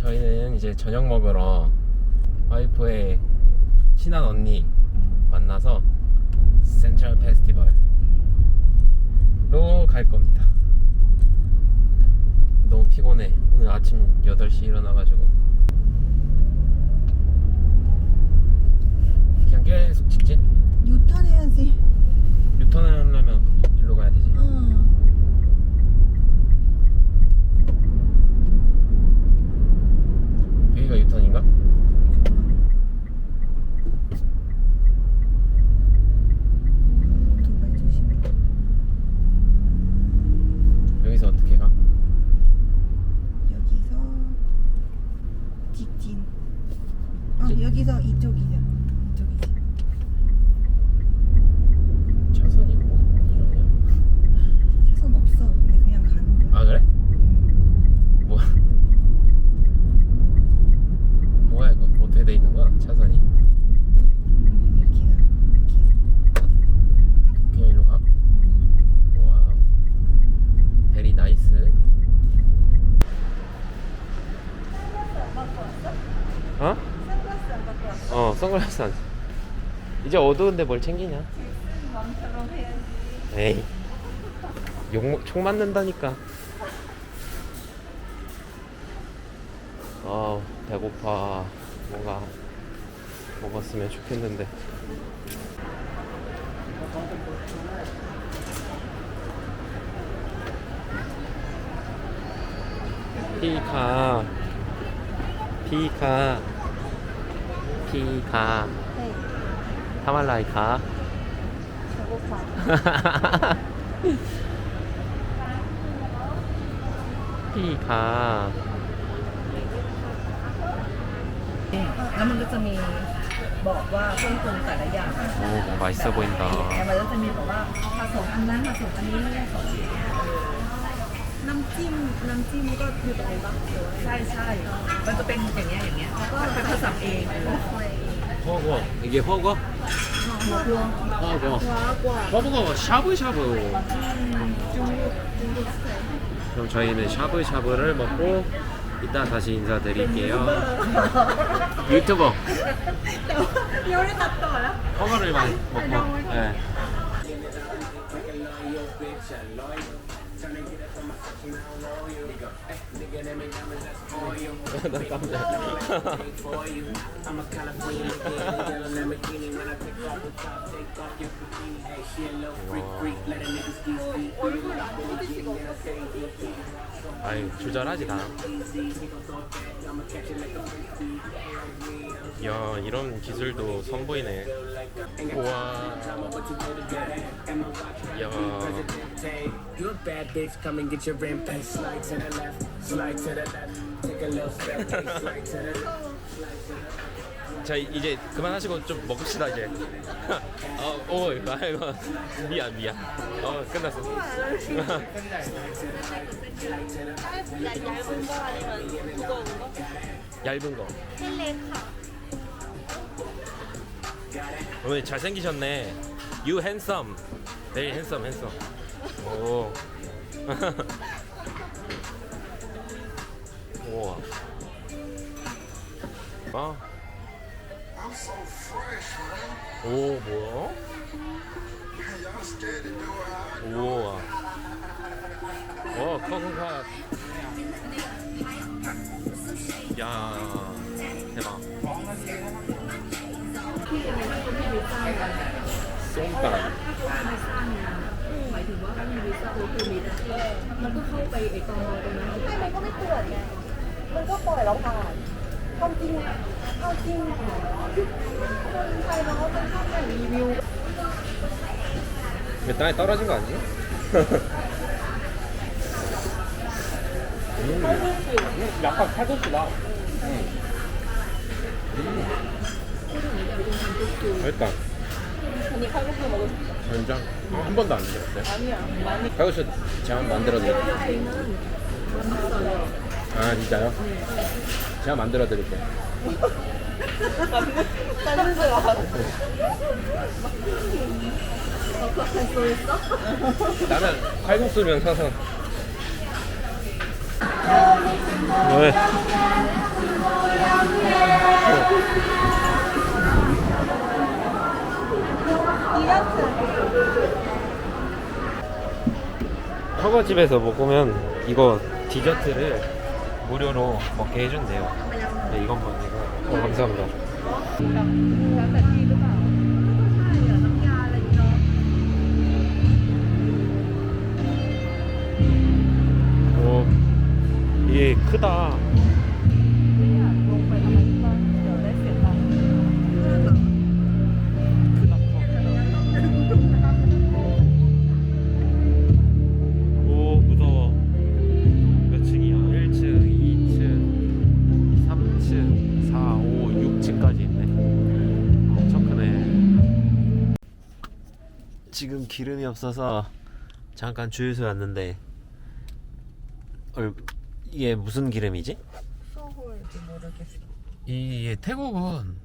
저희는 이제 저녁 먹으러 와이프의 친한 언니 만나서 센트럴 페스티벌로 갈 겁니다. 너무 피곤해. 오늘 아침 8시 일어나가지고. 그냥 계속 직진? 유턴 해야지. 유턴을 하려면 일로 가야 되지. 어. 여기가 유턴인가? 오토바이 조심. 여기서 어떻게 가? 여기서 직진. 어, 직- 여기서 이쪽이야. 이쪽이지. 차선이 뭐 이러냐? 차선 없어. 근데 그냥 가는 거야. 아 그래? 음. 뭐 뭐야 이거 어떻게 돼 있는 거야 차선이? 음, 이렇게가 이렇게. 그냥 일로 가? 와 베리 나이스 어? 어 선글라스 안 이제 어두운데 뭘 챙기냐? 에이. 욕, 총 맞는다니까. 아 배고파. 뭔가 먹었으면 좋겠는데. 피카. 피카 พี่คะทำอะไรคะ ชมพูฟ้าพี่คะแล้วมันก็จะมีบอกว่าเครื่องปรุงแต่ละอย่าง โอ้ไวเซอร์เวนดอ แต่มันก็จะมีบอกว่าผสมอันนั้นผสมอันนี้ผสมอันนี้เออ ำจิ้มน้ำจิ้มก็คือตรงนี้ปะใช่ใช่มันจะเป็นอย่างเงี้ยอย่างเงี้ยก็เป็นผสมเอง 허거 이게 허거? หัวพวง 허거 ว้ากว่า 허거가 샤브샤브 그럼 저희는 샤브샤브를 먹고 이따 다시 인사드릴게요 유튜버 ยังไม่ได้ตัดต่อแล้ว 허거를 많이 먹고 네. 아이 조절하지 다. 야 이런 기술도 선보이네. 우와. 야. 자 이제 그만하시고 좀 먹읍시다 이제. 어, 오 이거 미안 미안. 어 끝났어. 얇은 거. 오늘 잘생기셨네. You handsome. Very handsome, handsome. 오. 아. 오 뭐야? 우와. 와 커크가. 야 대박. 쏨땀. หมายถึงว่าถ้ามีวีซ่าโอคือมีมันก็เข้าไปไอ้ตมตรงนั้น ไม่มันก็ไม่ตรวจไง มันก็ปล่อยเราผ่านความจริงเอาจริงคนไทยเราก็เป็นชอบแต่งรีวิว 왜 땅에 떨어진 거 아니야? 음, 약간 칼국수다. 맛있다. 언니 칼국수 먹고 싶어. 된장. 어, 한 번도 안 드셨어요? 아니야. 많이. 칼국수 제가 만들어드릴게요. 아 진짜요? 제가 만들어 드릴게요. 짜는 줄 알아. 나는 칼국수면 항상 왜? 허거집에서 먹으면 이거 디저트를 무료로 먹게 해준대요. 네, 이건 뭐 번이고. 어, 감사합니다. 오, 이게 크다. 지금 기름이 없어서 잠깐 주유소에 왔는데 얼, 이게 무슨 기름이지? 모르겠어 이 태국은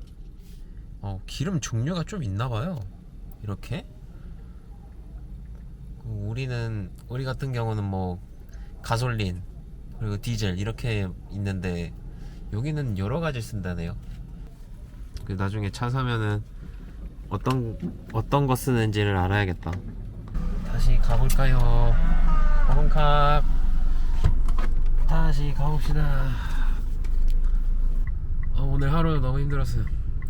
어, 기름 종류가 좀 있나 봐요. 이렇게. 그 우리는 우리 같은 경우는 뭐 가솔린 그리고 디젤 이렇게 있는데 여기는 여러 가지 쓴다네요. 그 나중에 차 사면은 어떤 어떤 거 쓰는지를 알아야겠다. 다시 가볼까요? 호문캅 다시 가봅시다. 어, 오늘 하루 너무 힘들었어요.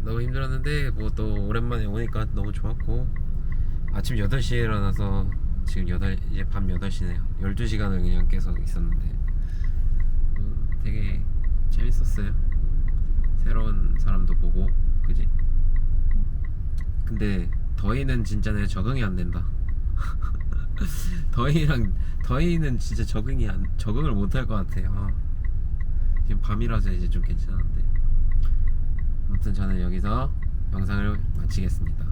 너무 힘들었는데 뭐 또 오랜만에 오니까 너무 좋았고 아침 8시에 일어나서 지금 8 이제 밤 8시네요. 12시간을 그냥 계속 있었는데 음, 되게 재밌었어요. 새로운 사람도 보고 그지? 근데 더위는 진짜 내가 적응이 안 된다. 더위랑 더위는 진짜 적응이 안 적응을 못 할 것 같아요. 아, 지금 밤이라서 이제 좀 괜찮은데. 아무튼 저는 여기서 영상을 마치겠습니다.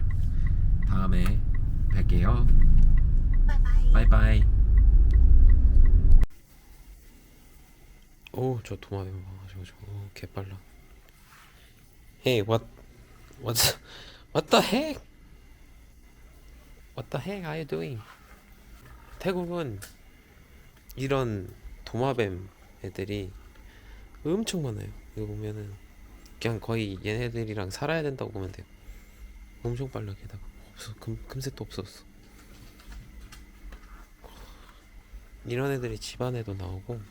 다음에 뵐게요. 바이바이. 오, 저 도마뱀 봐가지고 저 오, 개빨라. Hey, what, what, what the heck? What the heck are you doing? 태국은 이런 도마뱀 애들이 엄청 많아요. 이거 보면은 그냥 거의 얘네들이랑 살아야 된다고 보면 돼요. 엄청 빨라 게다가 없어 금, 금세 또 없었어. 이런 애들이 집안에도 나오고